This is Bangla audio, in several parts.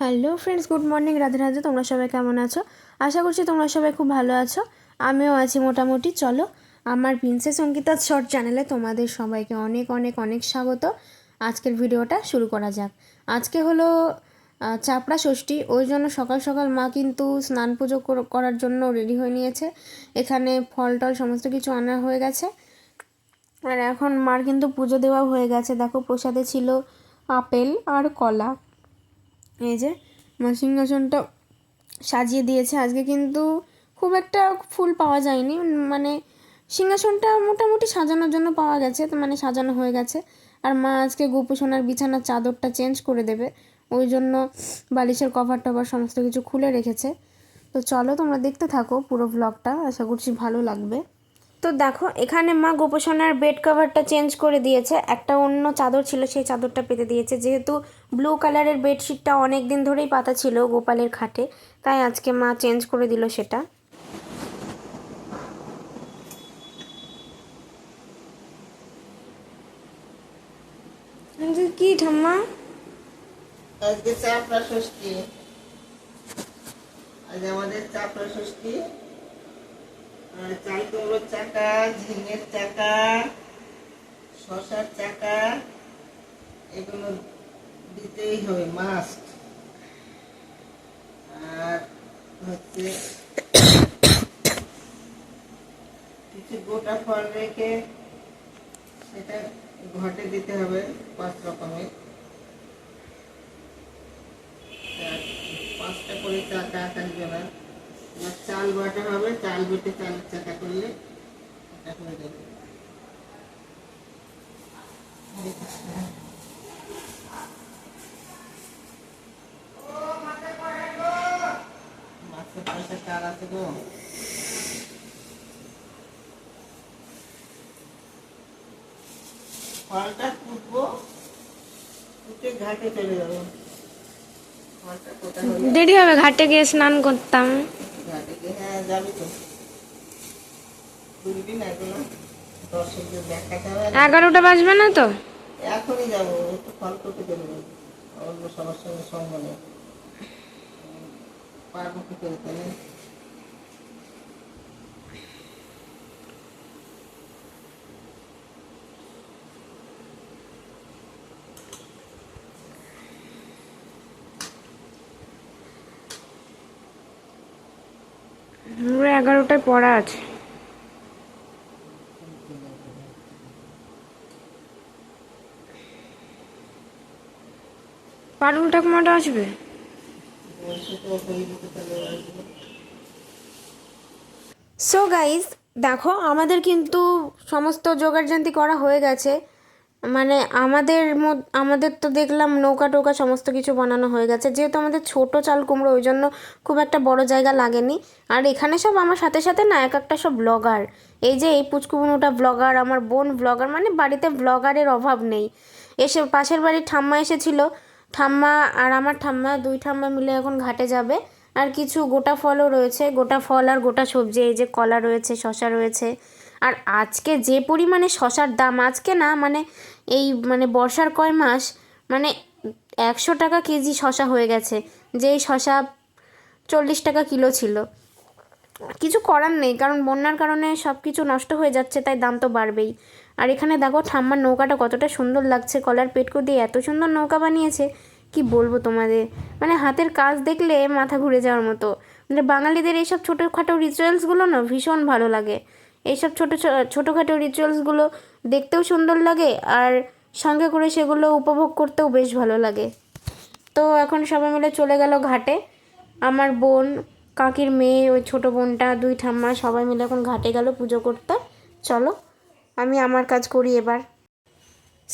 Hello friends, good morning. Radhe Radhe, তোমরা সবাই কেমন আছো? আশা করছি তোমরা সবাই খুব ভালো আছো। আমিও আছি মোটামুটি। চলো, আমার প্রিন্সেস অঙ্কিতা শর্ট চ্যানেলে তোমাদের সবাইকে অনেক অনেক অনেক স্বাগত। আজকের ভিডিওটা শুরু করা যাক। আজকে হলো চাপড়া ষষ্ঠী। ওই জন্য সকাল সকাল মা কিন্তু স্নান পুজো করার জন্য রেডি হয়ে নিয়েছে। এখানে ফল টল সমস্ত কিছু আনা হয়ে গেছে। আর এখন মার কিন্তু পুজো দেওয়া হয়ে গেছে। দেখো প্রসাদে ছিল আপেল আর কলা। এই যে মা সিংহাসনটা সাজিয়ে দিয়েছে। আজকে কিন্তু খুব একটা ফুল পাওয়া যায়নি। মানে সিংহাসনটা মোটামুটি সাজানোর জন্য পাওয়া গেছে, তো মানে সাজানো হয়ে গেছে। আর মা আজকে গোপুসোনার বিছানার চাদরটা চেঞ্জ করে দেবে। ওই জন্য বালিশের কভার টভার সমস্ত কিছু খুলে রেখেছে। তো চলো তোমরা দেখতে থাকো পুরো ব্লগটা আশা করছি ভালো লাগবে। তো দেখো, এখানে মা গোপোষণার বেড কভারটা চেঞ্জ করে দিয়েছে। একটা অন্য চাদর ছিল, সেই চাদরটা পেতে দিয়েছে। যেহেতু ব্লু কালারের বেডশিটটা অনেক দিন ধরেই পাতা ছিল গোপালের খাটে, তাই আজকে মা চেঞ্জ করে দিল সেটা। কি ঠাম্মা? আজকে চাপড়া ষষ্ঠী আজ আমাদের চাপড়া ষষ্ঠী চাল কুমড়োর চাকা, ঝিঙের চাকা, শশার চাকা, এগুলো দিতেই হবে মাস্ট আর হচ্ছে কিছু গোটা ফল রেখে সেটা ঘটে দিতে হবে পাঁচ রকমের। পাঁচটা করে চাকা থাকবে না। এবার চাল বাটা হবে, চাল বেটে চালের চাকা করলে ফলটা ঘাটে চলে যাব। দেরি হবে, ঘাটে গিয়ে স্নান করতাম। তো? এগুলো দর্শকদের দেখাতে হবে। এগারোটা বাজবে না তো? এখনই যাব একটু ফল করতে চলে যাব অন্য সবার সঙ্গে সঙ্গ নেই। পারব কি তাহলে? এগারোটায় পড়া আছে। পারুল ঠাকুমাটা আসবে? সো গাইজ দেখো, আমাদের কিন্তু সমস্ত জোগাড়জান্তি করা হয়ে গেছে। মানে আমাদের আমাদের তো দেখলাম নৌকা টোকা সমস্ত কিছু বানানো হয়ে গেছে। যেহেতু আমাদের ছোট চাল কুমড়ো, ওই জন্য খুব একটা বড় জায়গা লাগেনি। আর এখানে সব আমার সাথে সাথে না এক একটা সব ব্লগার এই যে এই পুচকুবুনুটা ব্লগার আমার বোন ব্লগার মানে বাড়িতে ব্লগারের অভাব নেই। এসে পাশের বাড়ির ঠাম্মা এসেছিল। ঠাম্মা আর আমার ঠাম্মা, দুই ঠাম্মা মিলে এখন ঘাটে যাবে। আর কিছু গোটা ফলও রয়েছে, গোটা ফল আর গোটা সবজি, এই যে কলা রয়েছে শশা রয়েছে। আর আজকে যে পরিমাণে শশার দাম, আজকে না মানে এই মানে বর্ষার কয় মাস মানে একশো টাকা কেজি শশা হয়ে গেছে। যেই শশা চল্লিশ টাকা কিলো ছিল। কিছু করার নেই, কারণ বন্যার কারণে সব কিছু নষ্ট হয়ে যাচ্ছে, তাই দাম তো বাড়বেই। আর এখানে দেখো, ঠাম্মার নৌকাটা কতটা সুন্দর লাগছে। কলার পেটকো দিয়ে এত সুন্দর নৌকা বানিয়েছে, কি বলব তোমাদের? মানে হাতের কাজ দেখলে মাথা ঘুরে যাওয়ার মতো। মানে বাঙালিদের এইসব ছোটোখাটো রিচুয়ালসগুলো না ভীষণ ভালো লাগে। এইসব ছোটো ছোটোখাটো রিচুয়ালসগুলো দেখতেও সুন্দর লাগে আর সঙ্গে করে সেগুলো উপভোগ করতেও বেশ ভালো লাগে। তো এখন সবাই মিলে চলে গেল ঘাটে। আমার বোন, কাকির মেয়ে, ওই ছোটো বোনটা, দুই ঠাম্মা সবাই মিলে এখন ঘাটে গেল পুজো করতে। চলো, আমি আমার কাজ করি এবার।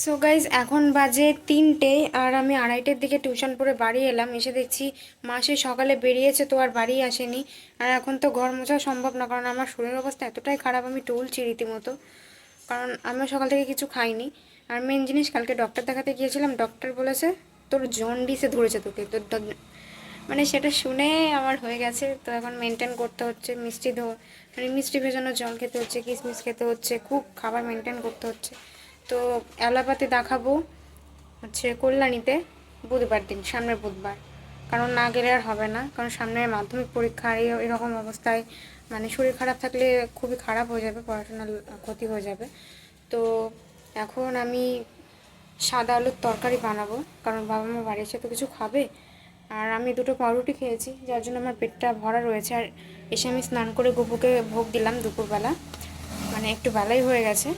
সো গাইজ এখন বাজে তিনটে আর আমি আড়াইটের দিকে টিউশন পড়ে বাড়ি এলাম। এসে দেখছি মাসে সকালে বেরিয়েছে তো আর বাড়ি আসেনি। আর এখন তো ঘর মোছা সম্ভব না, কারণ আমার শরীরের অবস্থা এতটাই খারাপ, আমি টুলছি রীতিমতো। কারণ আমি সকাল থেকে কিছু খাইনি। আর মেন জিনিস, কালকে ডক্টর দেখাতে গিয়েছিলাম ডক্টর বলেছে, তোর জন্ডিসে ধরেছে তোকে, তোর মানে সেটা শুনে আমার হয়ে গেছে। তো এখন মেনটেন করতে হচ্ছে, মিষ্টি ধো মানে মিষ্টি ভেজানো জল খেতে হচ্ছে, কিশমিশ খেতে হচ্ছে, খুব খাবার মেনটেন করতে হচ্ছে। তো অ্যালোপ্যাথি দেখাবো হচ্ছে কল্যাণীতে বুধবার দিন, সামনের বুধবার। কারণ না গেলে আর হবে না, কারণ সামনে মাধ্যমিক পরীক্ষা এরকম অবস্থায় মানে শরীর খারাপ থাকলে খুবই খারাপ হয়ে যাবে, পড়াশোনার ক্ষতি হয়ে যাবে। তো এখন আমি সাদা আলুর তরকারি বানাবো, কারণ বাবা মা বাড়ি এসে তো কিছু খাবে। আর আমি দুটো পাউরুটি খেয়েছি, যার জন্য আমার পেটটা ভরা রয়েছে। আর এসে আমি স্নান করে গুপুকে ভোগ দিলাম দুপুরবেলা মানে একটু বেলাই হয়ে গেছে।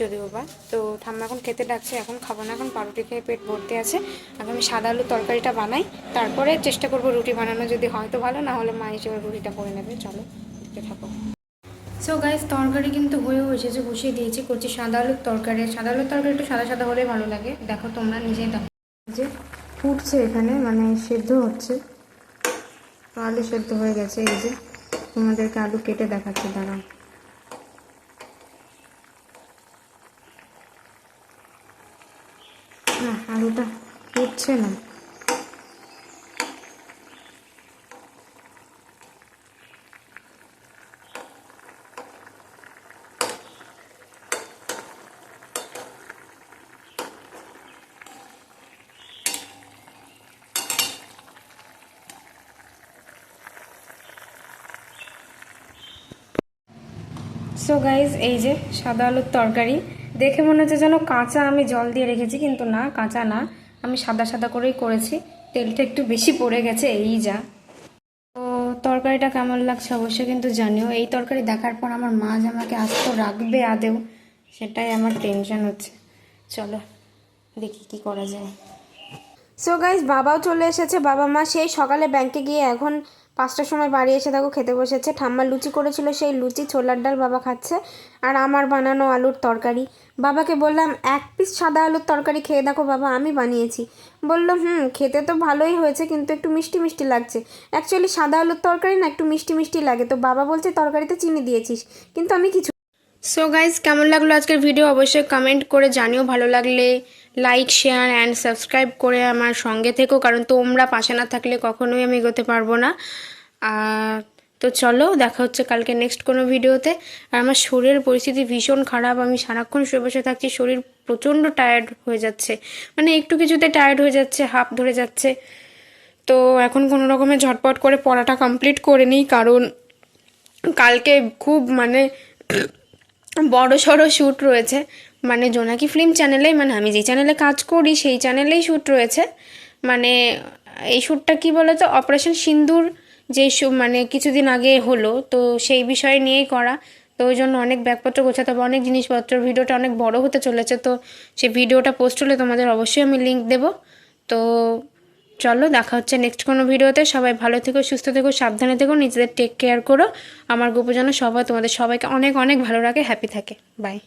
যদিও বা। তো ঠাম্মা এখন খেতে ডাকছে, এখন খাব না, এখন পাউরুটি খেয়ে পেট ভর্তি আছে। এখন আমি সাদা আলুর তরকারিটা বানাই, তারপরে চেষ্টা করব রুটি বানানো যদি হয় তো ভালো না হলে মা হিসেবে রুটিটা করে নেবে। চলো, দেখতে থাকো। সো গাইস তরকারি কিন্তু হয়েও এসেছে বসিয়ে দিয়েছি, করছি সাদা আলুর তরকারি। সাদা আলুর তরকারি একটু সাদা সাদা হলেই ভালো লাগে। দেখো তোমরা নিজেই দেখো। যে ফুটছে এখানে মানে সেদ্ধ হচ্ছে। আলু সেদ্ধ হয়ে গেছে, এই যে তোমাদেরকে আলু কেটে দেখাচ্ছি, দাঁড়াও। আলুটা ফুটছে না। সো গাইজ এই যে সাদা আলুর তরকারি। দেখে মনে হচ্ছে যেন কাঁচা আমি জল দিয়ে রেখেছি, কিন্তু না, কাঁচা না। আমি সাদা সাদা করেই করেছি। তেলটা একটু বেশি পড়ে গেছে, এই যা। তো তরকারিটা কেমন লাগছে অবশ্যই কিন্তু জানিও। এই তরকারি দেখার পর আমার মা যে আমাকে আস্ত রাখবে আদেও, সেটাই আমার টেনশন হচ্ছে। চলো, দেখি কি করা যায়। সো গাইজ বাবাও চলে এসেছে, বাবা মা সেই সকালে ব্যাংকে গিয়ে এখন পাঁচটার সময় বাড়ি এসে দেখো খেতে বসেছে। ঠাম্মা লুচি করেছিল, সেই লুচি ছোলার ডাল বাবা খাচ্ছে আর আমার বানানো আলুর তরকারি। বাবাকে বললাম, এক পিস সাদা আলুর তরকারি খেয়ে দেখো বাবা, আমি বানিয়েছি। বলল, হুম, খেতে তো ভালোই হয়েছে, কিন্তু একটু মিষ্টি মিষ্টি লাগছে। অ্যাকচুয়ালি সাদা আলুর তরকারি না একটু মিষ্টি মিষ্টি লাগে। তো বাবা বলছে, তরকারিতে চিনি দিয়েছিস, কিন্তু আমি কিছু সো গাইজ কেমন লাগল আজকের ভিডিও অবশ্যই কমেন্ট করে জানিও ভালো লাগলে। লাইক শেয়ার অ্যান্ড সাবস্ক্রাইব করে আমার সঙ্গে থেকো, কারণ তোমরা পাশে না থাকলে কখনোই আমি এগোতে পারব না। আর তো চলো, দেখা হচ্ছে কালকে নেক্সট কোনো ভিডিওতে। আর আমার শরীরের পরিস্থিতি ভীষণ খারাপ, আমি সারাক্ষণ শুয়ে বসে থাকছি, শরীর প্রচণ্ড টায়ার্ড হয়ে যাচ্ছে। মানে একটু কিছুতে টায়ার্ড হয়ে যাচ্ছে হাফ ধরে যাচ্ছে। তো এখন কোনো রকমের ঝটপট করে পড়াটা কমপ্লিট করে নিই, কারণ কালকে খুব মানে বড় সড়ো শ্যুট রয়েছে। মানে জোনাকি ফিল্ম চ্যানেলেই মানে আমি যে চ্যানেলে কাজ করি, সেই চ্যানেলেই শ্যুট রয়েছে। মানে এই শ্যুটটা কি বলো তো অপারেশন সিন্দুর যে মানে কিছুদিন আগে হলো, তো সেই বিষয় নিয়েই করা। তো ওই জন্য অনেক ব্যাগপত্র গোছাতে হবে, অনেক জিনিসপত্র, ভিডিওটা অনেক বড় হতে চলেছে, তো সেই ভিডিওটা পোস্ট হলে তোমাদের অবশ্যই আমি লিঙ্ক দেবো। তো চলো, দেখা হচ্ছে নেক্সট কোনো ভিডিওতে। সবাই ভালো থেকো, সুস্থ থেকো, সাবধানে থেকো, নিজেদের টেক কেয়ার করো। আমার গোপজনে সবাই তোমাদের সবাইকে অনেক অনেক ভালো রাখে হ্যাপি থাকে। বাই